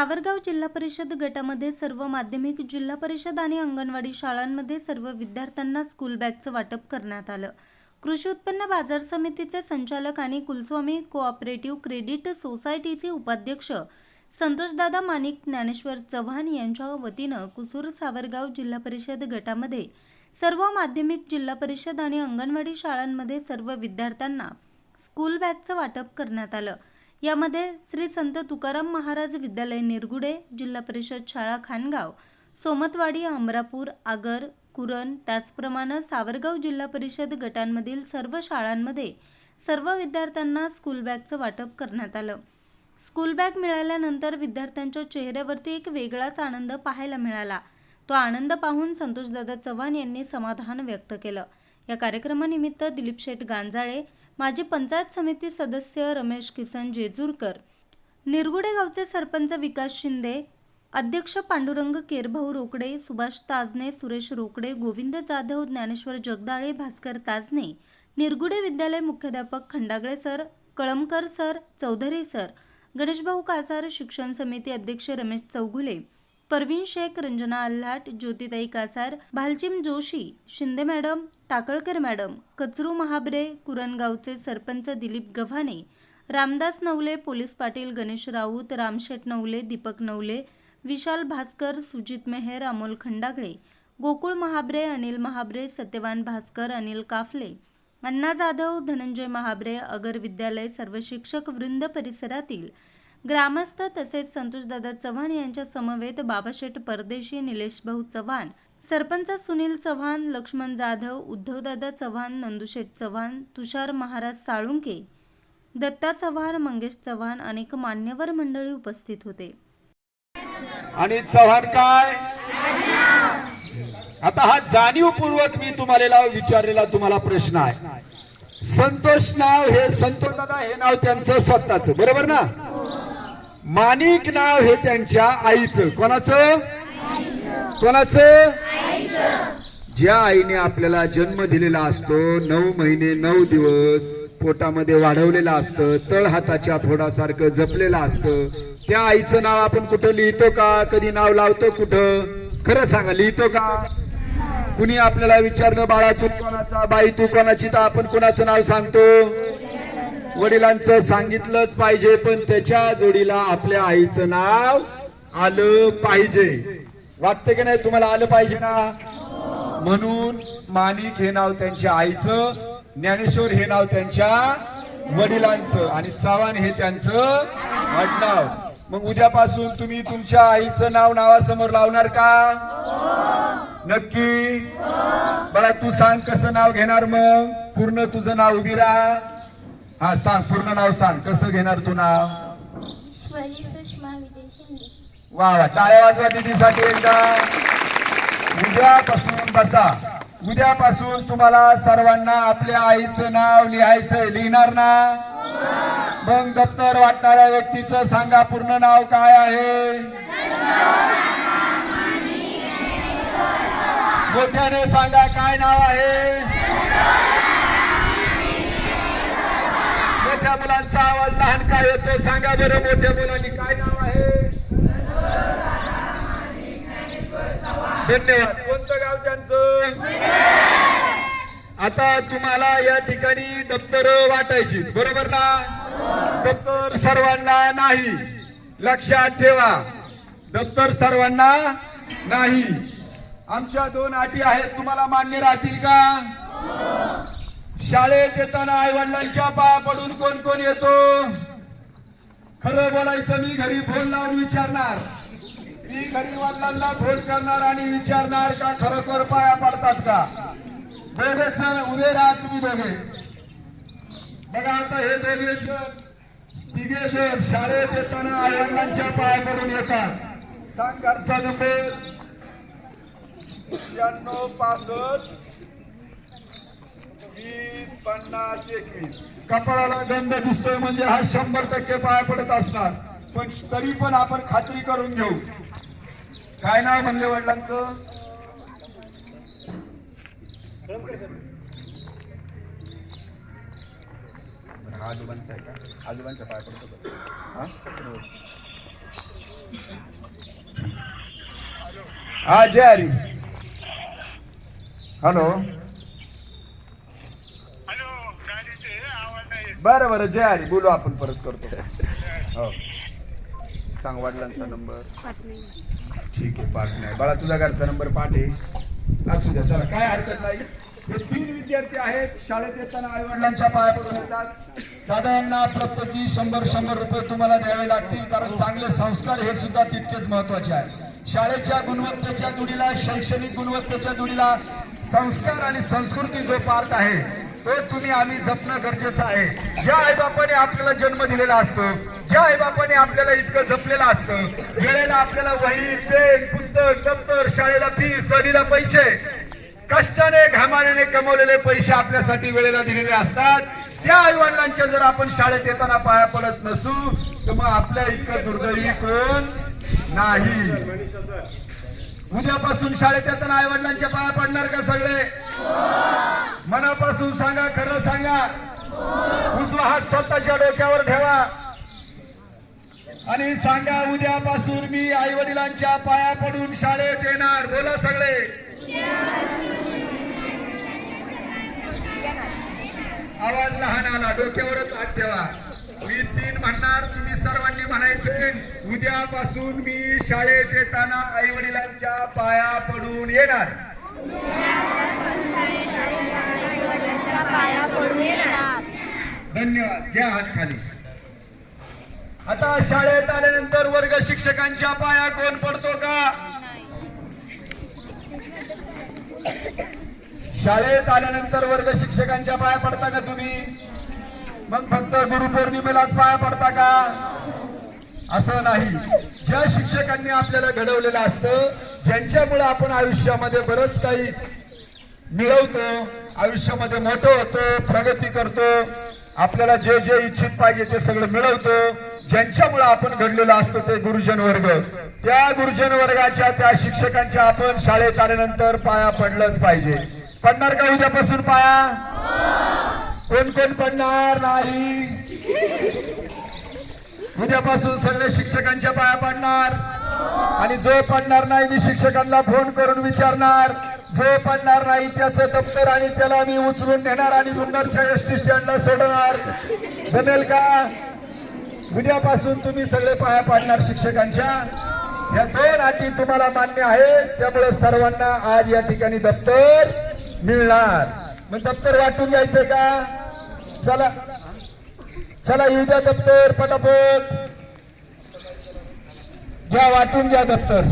सावरगाव जिल्हा परिषद गटामध्ये सर्व माध्यमिक जिल्हा परिषद आणि अंगणवाडी शाळांमध्ये सर्व विद्यार्थ्यांना स्कूल बॅगचं वाटप करण्यात आलं. कृषी उत्पन्न बाजार समितीचे संचालक आणि कुलस्वामी कोऑपरेटिव्ह क्रेडिट सोसायटीचे उपाध्यक्ष संतोषदादा माणिक ज्ञानेश्वर चव्हाण यांच्या वतीनं कुसूर सावरगाव जिल्हा परिषद गटामध्ये सर्व माध्यमिक जिल्हा परिषद आणि अंगणवाडी शाळांमध्ये सर्व विद्यार्थ्यांना स्कूल बॅगचं वाटप करण्यात आलं. यामध्ये श्री संत तुकाराम महाराज विद्यालय निरगुडे जिल्हा परिषद शाळा खानगाव सोमतवाडी अमरापूर आगर कुरण त्याचप्रमाणे सावरगाव जिल्हा परिषद गटांमधील सर्व शाळांमध्ये सर्व विद्यार्थ्यांना स्कूल बॅगचं वाटप करण्यात आलं. स्कूल बॅग मिळाल्यानंतर विद्यार्थ्यांच्या चेहऱ्यावरती एक वेगळाच आनंद पाहायला मिळाला. तो आनंद पाहून संतोषदादा चव्हाण यांनी समाधान व्यक्त केलं. या कार्यक्रमानिमित्त दिलीप शेठ गांजाळे माजी पंचायत समिती सदस्य रमेश किसन जेजूरकर निरगुडे गावचे सरपंच विकास शिंदे अध्यक्ष पांडुरंग केरभाऊ रोकडे सुभाष ताजने सुरेश रोकडे गोविंद जाधव ज्ञानेश्वर जगदाळे भास्कर ताजने निरगुडे विद्यालय मुख्याध्यापक Khandagale sir Kalamkar sir Chaudhari sir Ganeshbhau Kasar शिक्षण समिती अध्यक्ष रमेश चौघुले परवीन शेख रंजना अल्हाट ज्योतिताई कासार भालचिम जोशी शिंदे मॅडम टाकळकर मॅडम कचरू महाबरे कुरणगावचे सरपंच दिलीप गव्हाणे रामदास नवले पोलीस पाटील गणेश राऊत रामशेठ नवले दीपक नवले विशाल भास्कर सुजित मेहर अमोल खंडागळे गोकुळ महाबरे अनिल महाबरे सत्यवान भास्कर अनिल काफले अण्णा जाधव धनंजय महाबरे अगर विद्यालय सर्व शिक्षक वृंद परिसरातील ग्रामस्थ तसेच संतोषदादा चव्हाण यांच्या समवेत बाबाशेठ परदेशी निलेश भाऊ चव्हाण सरपंच सुनील चव्हाण लक्ष्मण जाधव उद्धवदादा चव्हाण नंदुशेठ चव्हाण तुषार महाराज साळुंके दत्ता चव्हाण मंगेश चव्हाण अनेक मान्यवर मंडळी उपस्थित होते. आणि चव्हाण काय? आता हा जाणीवपूर्वक मी तुम्हाला विचारलेला तुम्हाला प्रश्न आहे. संतोष नाव हे संतोष दादा हे नाव त्यांचं स्वतःच बरोबर ना? माणिक नाव हे त्यांच्या आईचं. कोणाचं? कोणाचं? ज्या आईने आपल्याला जन्म दिलेला असतो नऊ महिने नऊ दिवस पोटामध्ये वाढवलेलं असतं तळ हाताच्या फोडासारखं जपलेलं असतं त्या आईचं नाव आपण कुठं लिहितो का? कधी नाव लावतो कुठं? खरं सांगा लिहितो का? कुणी आपल्याला विचारलं बाळा तू कोणाचा? बाई तू कोणाची? तर आपण कोणाचं नाव सांगतो? वडिलांचं सांगितलंच पाहिजे पण त्याच्या जोडीला आपल्या आईचं नाव आलं पाहिजे. वाटतं की नाही? तुम्हाला आलं पाहिजे ना? म्हणून माणिक हे नाव त्यांच्या आईचं ज्ञानेश्वर हे नाव त्यांच्या वडिलांचं आणि चव्हाण हे त्यांचं आडनाव मग उद्यापासून तुम्ही तुमच्या आईचं नाव नावासमोर लावणार का? नक्की? बळा तू सांग कसं नाव घेणार मग? पूर्ण तुझं नाव उभी राहा. हा सांग पूर्ण नाव सांग. कसं घेणार तू नाव? वा वा. टाळ्या वाजवा दिदीसाठी एकदा. उद्यापासून बसा. उद्यापासून तुम्हाला सर्वांना आपल्या आईचं नाव लिहायचं लिहिणार ना? मग दप्तर वाटणाऱ्या व्यक्तीचं सांगा पूर्ण नाव काय आहे? मोठ्याने सांगा काय नाव आहे? मोठ्या मुलांचा आवाज लहान काय येतो सांगा बरं मोठ्या मुलांनी. काय नाव आहे? धन्यवाद. कोणतं गाव त्यांचं? आता तुम्हाला या ठिकाणी दप्तर वाटायची. बरोबर ना? दप्तर सर्वांना नाही. लक्षात ठेवा. दप्तर सर्वांना नाही. आमच्या दोन अटी आहेत. तुम्हाला मान्य राहतील का? शाळेत येताना आई वडिलांच्या पाया पडून कोण कोण येतो? खरं बोलायचं मी घरी फोन लावून विचारणार. मी घरी वडिलांना फोन करणार आणि विचारणार का खरोखर पाया पडतात का? दोघे सण उभे राहा तुम्ही दोघे. बघा आता हे दोघे तिघे जण शाळेत येताना आई वडिलांच्या पाया पडून येतात. सांग घरचा नंबर शहाण्णव पासष्ट. वीस पन्नास एकवीस. कपाळाला गंध दिसतोय म्हणजे हा शंभर टक्के पाया पडत असणार. पण तरी पण आपण खात्री करून घेऊ. काय नाव म्हणले वडिलांचं? आजोबांचा आहे का? आजोबांचा पाया पडतो हा? हा जय हॅलो बरं बरं जय हरी. बोलू आपण परत करतो. हो. सांग वडिलांचा नंबर. ठीक आहे पाठ नाही. बाळा तुझा घरचा नंबर पाठ आहे. असू द्या चला. काय हरकत नाही. हे तीन विद्यार्थी आहेत. शाळेत येताना आई वडिलांच्या पाया पडून येतात. साधारणना प्रत्येकी शंभर शंभर रुपये तुम्हाला द्यावे लागतील कारण चांगले संस्कार हे सुद्धा तितकेच महत्त्वाचे आहे. शाळेच्या गुणवत्तेच्या जोडीला शैक्षणिक गुणवत्तेच्या जोडीला संस्कार आणि संस्कृती जो पार्ट आहे तो तुम्ही आम्ही जपणं गरजेचं आहे. ज्या आईबापाने आपल्याला जन्म दिलेला असतो ज्या आईबापाने आपल्याला इतकं जपलेलं असतं वेळेला आपल्याला वही पेन पुस्तक दप्तर शाळेला फी सहलीला पैसे कष्टाने घामाने कमवलेले पैसे आपल्यासाठी वेळेला दिलेले असतात. त्या आईवडिलांच्या जर आपण शाळेत येताना पाया पडत नसू तर मग आपल्या इतकं दुर्दैवी कोण नाही. उद्यापासून शाळेत येताना आई वडिलांच्या पाया पडणार का सगळे? मनापासून सांगा खरं सांगा. उजवा हात स्वतःच्या डोक्यावर ठेवा. आणि सांगा उद्यापासून मी आई वडिलांच्या पाया पडून शाळेत येणार. बोला सगळे. आवाज लहान आला डोक्यावरच हात ठेवा. मी तीन म्हणणार तुम्ही उद्यापासून मी शाळेत येताना आई वडिलांच्या पाया पडून येणार. धन्यवाद. घ्या हात खाली. आता शाळेत आल्यानंतर वर्ग शिक्षकांच्या पाया कोण पडतो का? शाळेत आल्यानंतर वर्ग शिक्षकांच्या पाया पडता का तुम्ही? मग फक्त गुरुपौर्णिमेलाच पाया पडता का? असं नाही. ज्या शिक्षकांनी आपल्याला घडवलेलं असतं ज्यांच्यामुळे आपण आयुष्यामध्ये बरंच काही मिळवतो आयुष्यामध्ये मोठं होतो प्रगती करतो आपल्याला जे जे इच्छित पाहिजे ते सगळं मिळवतो ज्यांच्यामुळे आपण घडलेलो असतो ते गुरुजन वर्ग. त्या गुरुजन वर्गाच्या त्या शिक्षकांच्या आपण शाळेत आल्यानंतर पाया पडलंच पाहिजे. पडणार का उद्यापासून पाया? कोण कोण पडणार? नाही. उद्यापासून सगळे शिक्षकांच्या पाया पडणार. आणि जो पडणार नाही मी शिक्षकांना फोन करून विचारणार. जो पडणार नाही त्याचं दप्तर आणि त्याला मी उचलून नेणार आणि जुन्नरच्या एस टी स्टँडला सोडणार. जमेल का? उद्यापासून तुम्ही सगळे पाया पाडणार शिक्षकांच्या. या दोन अटी तुम्हाला मान्य आहे त्यामुळे सर्वांना आज या ठिकाणी दप्तर मिळणार. मग दप्तर वाटून घ्यायचंय का? चला. चला येऊ द्या दप्तर पटापट. घ्या वाटून घ्या दप्तर.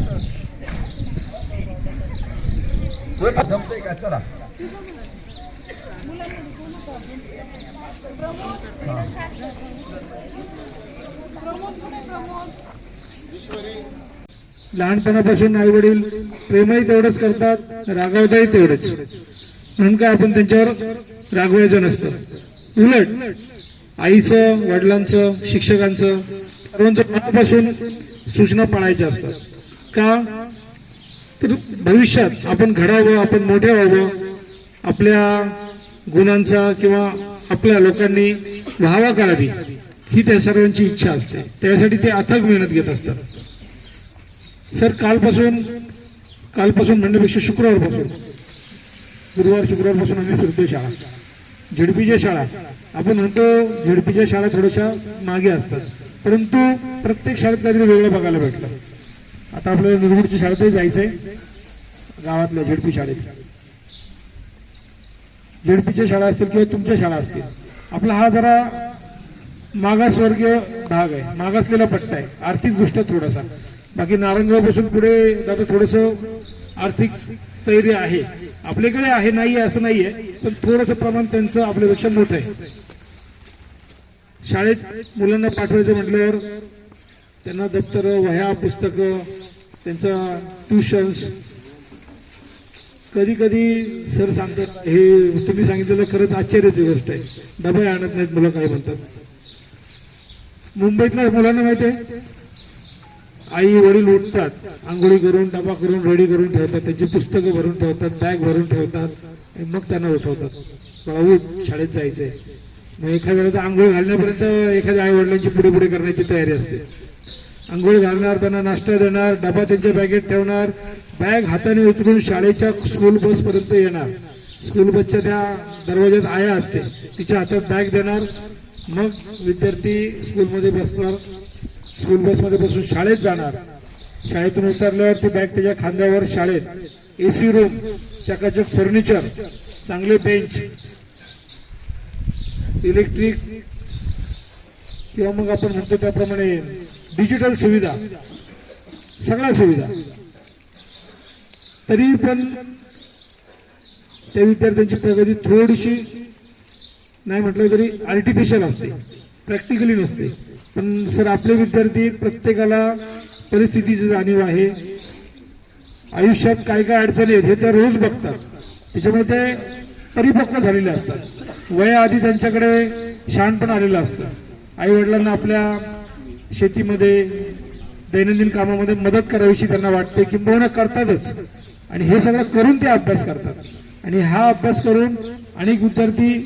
एक जमतंय का? चला. लहानपणापासून आई वडील प्रेमही तेवढंच करतात रागवताही तेवढंच. म्हणून काय आपण त्यांच्यावर रागवायचं नसतं. उलट आईचं वडिलांचं शिक्षकांचं सर्वांचं मनापासून सूचना पाळायच्या असतात. का? तर भविष्यात आपण घडावं आपण मोठे व्हावं आपल्या गुणांचा किंवा आपल्या लोकांनी व्हावा करावी ही त्या सर्वांची इच्छा असते. त्यासाठी ते अथक मेहनत घेत असतात. सर कालपासून कालपासून म्हणण्यापेक्षा शुक्रवारपासून. गुरुवार शुक्रवारपासून आम्ही फिरतो शाळा. झेडपीच्या शाळा. आपण म्हणतो झेडपीच्या शाळा थोड्याशा मागे असतात. परंतु प्रत्येक शाळेत काहीतरी वेगळं बघायला भेटलं आता आपल्याला निरगुडच्या शाळेतही जायचंय. गावातल्या झेडपी शाळेत. झेडपीच्या शाळा असतील किंवा तुमच्या शाळा असतील. आपला हा जरा मागासवर्गीय भाग आहे. मागासलेला पट्टा आहे. आर्थिक दृष्ट्या थोडासा. बाकी नारायणगावपासून पुढे आता थोडस आर्थिक स्थैर्य आहे. आपल्याकडे आहे नाही आहे असं नाहीये पण थोडंसं प्रमाण त्यांचं आपल्यापेक्षा मोठं आहे. शाळेत मुलांना पाठवायचं म्हटल्यावर त्यांना दप्तर वह्या पुस्तकं त्यांचा ट्युशन्स. कधी कधी सर सांगतात हे तुम्ही सांगितलेलं खरंच आश्चर्याची गोष्ट आहे. डबे आणत नाहीत मुलं काय म्हणतात. मुंबईतल्या मुलांना माहिती आहे? आई वडील उठतात आंघोळी करून डबा करून रेडी करून ठेवतात त्यांची पुस्तकं भरून ठेवतात बॅग भरून ठेवतात आणि मग त्यांना उठवतात. भाऊ शाळेत जायचंय. मग एखाद्या वेळेला आंघोळ घालण्यापर्यंत एखाद्या आई वडिलांची पुढे पुढे करण्याची तयारी असते. आंघोळ घालणार त्यांना नाश्ता देणार डबा त्यांच्या बॅगेत ठेवणार बॅग हाताने उचलून शाळेच्या स्कूल बसपर्यंत येणार. स्कूल बसच्या त्या दरवाज्यात आया असते तिच्या हातात बॅग देणार मग विद्यार्थी स्कूलमध्ये बसणार स्कूल बसमध्ये बसून शाळेत जाणार. शाळेतून उतरल्यावर ती बॅग त्याच्या खांद्यावर शाळेत. एसी रूम चकाचक फर्निचर चांगले बेंच इलेक्ट्रिक किंवा मग आपण म्हणतो त्याप्रमाणे डिजिटल सुविधा. सगळ्या सुविधा. तरी पण त्या विद्यार्थ्यांची प्रगती थोडीशी नाही म्हटलं तरी आर्टिफिशियल असते. प्रॅक्टिकली नसते. पण सर आपले विद्यार्थी प्रत्येकाला परिस्थितीची जाणीव आहे. आयुष्यात काय काय अडचणी आहेत हे ते रोज बघतात. त्याच्यामुळे ते परिपक्व झालेले असतात. वयाआधी त्यांच्याकडे शहाणपण आलेलं असतं. आई वडिलांना आपल्या शेतीमध्ये दैनंदिन कामामध्ये मदत करावीशी त्यांना वाटते किंबहुना करतातच. आणि हे सगळं करून ते अभ्यास करतात. आणि हा अभ्यास करून अनेक विद्यार्थी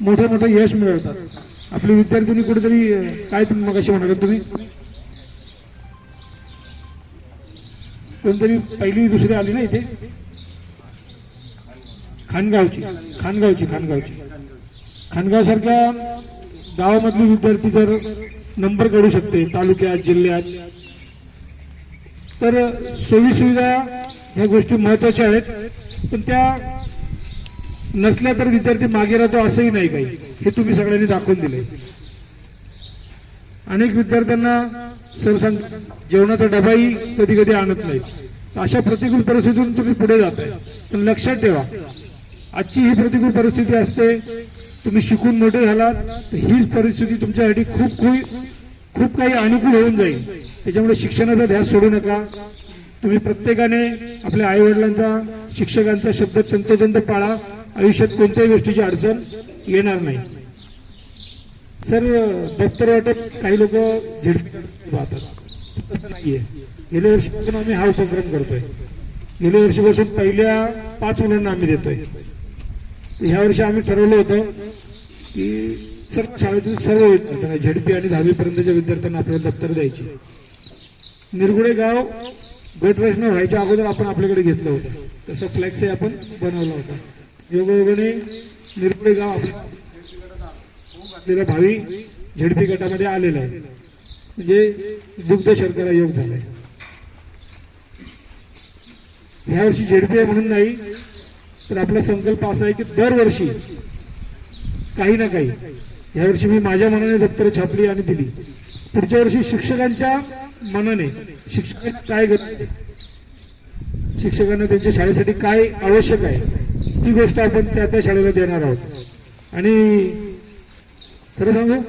मोठे मोठे यश मिळवतात. आपले विद्यार्थ्यांनी कुठेतरी काय तुम्ही मग म्हणाल तुम्ही? कोणतरी पहिली दुसरी आली ना इथे? खानगावची खानगावची खानगावची. खानगावसारख्या गावामधली गावामधले विद्यार्थी जर नंबर काढू शकते तालुक्यात जिल्ह्यात तर सोयी सुविधा ह्या गोष्टी महत्त्वाच्या आहेत. पण त्या नसल्या तर विद्यार्थी मागे राहतो असंही नाही काही. हे तुम्ही सगळ्यांनी दाखवून दिले अनेक विद्यार्थ्यांना सर सांग जेवणाचा डबाही कधी कधी आणत नाहीत. अशा प्रतिकूल परिस्थितीतून तुम्ही पुढे जाताय. पण लक्षात ठेवा आजची ही प्रतिकूल परिस्थिती असते तुम्ही शिकून मोठे झालात तर हीच परिस्थिती तुमच्यासाठी खूप खूप खूप काही अनुकूल होऊन जाईल. त्याच्यामुळे शिक्षणाचा ध्यास सोडू नका. तुम्ही प्रत्येकाने आपल्या आई वडिलांचा शिक्षकांचा शब्द तंतोतंत पाळा. आयुष्यात कोणत्याही गोष्टीची अडचण येणार नाही. सर दप्तर वाटप काही लोक झिडपी पाहतात. तसं नाहीये. गेल्या वर्षीपासून आम्ही हा उपक्रम करतोय. गेल्या वर्षीपासून पहिल्या पाच मुलांना आम्ही देतोय. ह्या वर्षी आम्ही ठरवलं होतं की सर्व शाळेतील सर्व विद्यार्थ्यांना झेडपी आणि दहावीपर्यंतच्या विद्यार्थ्यांना आपल्याला दप्तर द्यायची. निरगुडे गाव गटरचना व्हायच्या अगोदर आपण आपल्याकडे घेतलं होतं. तसं फ्लॅक्सही आपण बनवला होता. योगयोगाने निरपुडे गाव आपल्या भावी झेडपी गटामध्ये आलेला आहे. म्हणजे दुग्ध शर्करा योग झालाय. ह्या वर्षी झेडपी आहे म्हणून नाही तर आपला संकल्प असा आहे की दरवर्षी काही ना काही यावर्षी मी माझ्या मनाने दप्तर छापली आणि दिली. पुढच्या वर्षी शिक्षकांच्या मनाने शिक्षकांना काय गरज शिक्षकांना त्यांच्या शाळेसाठी काय आवश्यक आहे? ती गोष्ट आपण त्या त्या शाळेला देणार आहोत. आणि खरं सांगू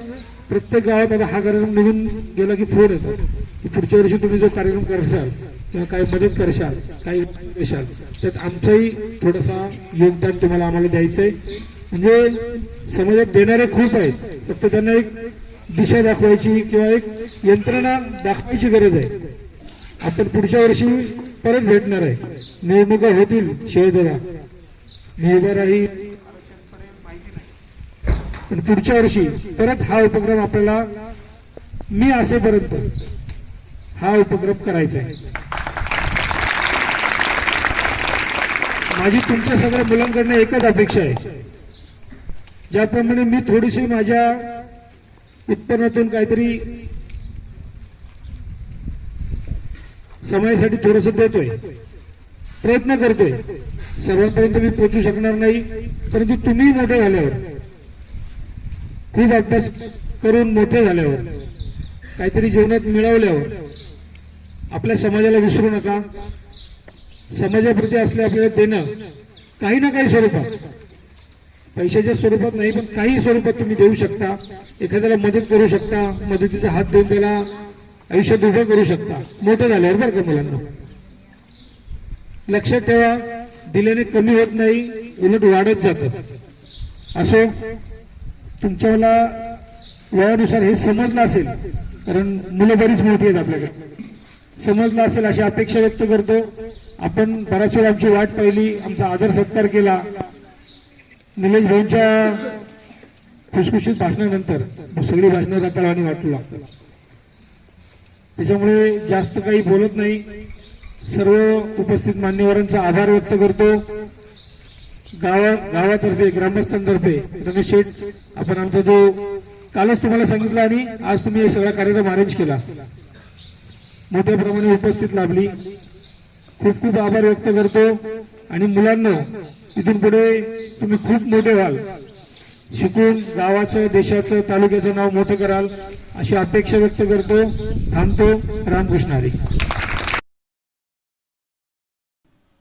प्रत्येक गावात आता हा कार्यक्रम निघून गेला की फोन येतो. की पुढच्या वर्षी तुम्ही जो कार्यक्रम करशाल किंवा काही मदत करशाल काही देशाल त्यात आमचंही थोडंसं योगदान तुम्हाला आम्हाला द्यायचं आहे म्हणजे समाजात देणारे खूप आहेत फक्त त्यांना एक दिशा दाखवायची किंवा एक यंत्रणा दाखवायची गरज आहे. आपण पुढच्या वर्षी परत भेटणार आहे. निवडणुका होतील शिवदादा उभा पण पुढच्या वर्षी परत हा उपक्रम आपल्याला मी असेपर्यंत हा उपक्रम करायचा आहे. माझी तुमच्या सगळ्या मुलांकडनं एकच अपेक्षा आहे. ज्याप्रमाणे मी थोडीशी माझ्या उत्पन्नातून काहीतरी समाजासाठी थोडस देतोय प्रयत्न करतोय. सर्वांपर्यंत मी पोहोचू शकणार नाही परंतु तुम्ही मोठे झाल्यावर खूप अभ्यास करून मोठे झाल्यावर काहीतरी जीवनात मिळवल्यावर आपल्या समाजाला विसरू नका. समाजाप्रती असले आपल्याला देणं काही ना काही स्वरूपात. पैशाच्या स्वरूपात नाही पण काही स्वरूपात तुम्ही देऊ शकता. एखाद्याला मदत करू शकता मदतीचा हात देऊन त्याला आयुष्यात उभं करू शकता. मोठं झाल्यावर बरं का मुलांना. लक्षात ठेवा दिल्याने कमी होत नाही उलट वाढत जातं. असो तुमच्याला वयानुसार हे समजलं असेल कारण मुलं बरीच मोठी आहेत आपल्याकडे. समजलं असेल अशी अपेक्षा व्यक्त करतो. आपण बराच वेळ आमची वाट पाहिली आमचा आदर सत्कार केला. निलेश भाऊंच्या खुशखुशीत भाषणानंतर सगळी भाषणं रटाळवाणी वाटू लागतात. त्याच्यामुळे जास्त काही बोलत नाही. सर्व उपस्थित मान्यवरांचा आभार व्यक्त करतो. गावा गावातर्फे ग्रामस्थांतर्फे रमेश शेठ आपण आमचा जो कालच तुम्हाला सांगितलं आणि आज तुम्ही हे सगळा कार्यक्रम अरेंज केला. मोठ्या प्रमाणे उपस्थित लाभली. खूप खूप आभार व्यक्त करतो. आणि मुलांना इथून पुढे तुम्ही खूप मोठे व्हाल. शिकून गावाचं देशाचं तालुक्याचं नाव मोठं कराल अशी अपेक्षा व्यक्त करतो. थांबतो. रामकृष्ण हरी.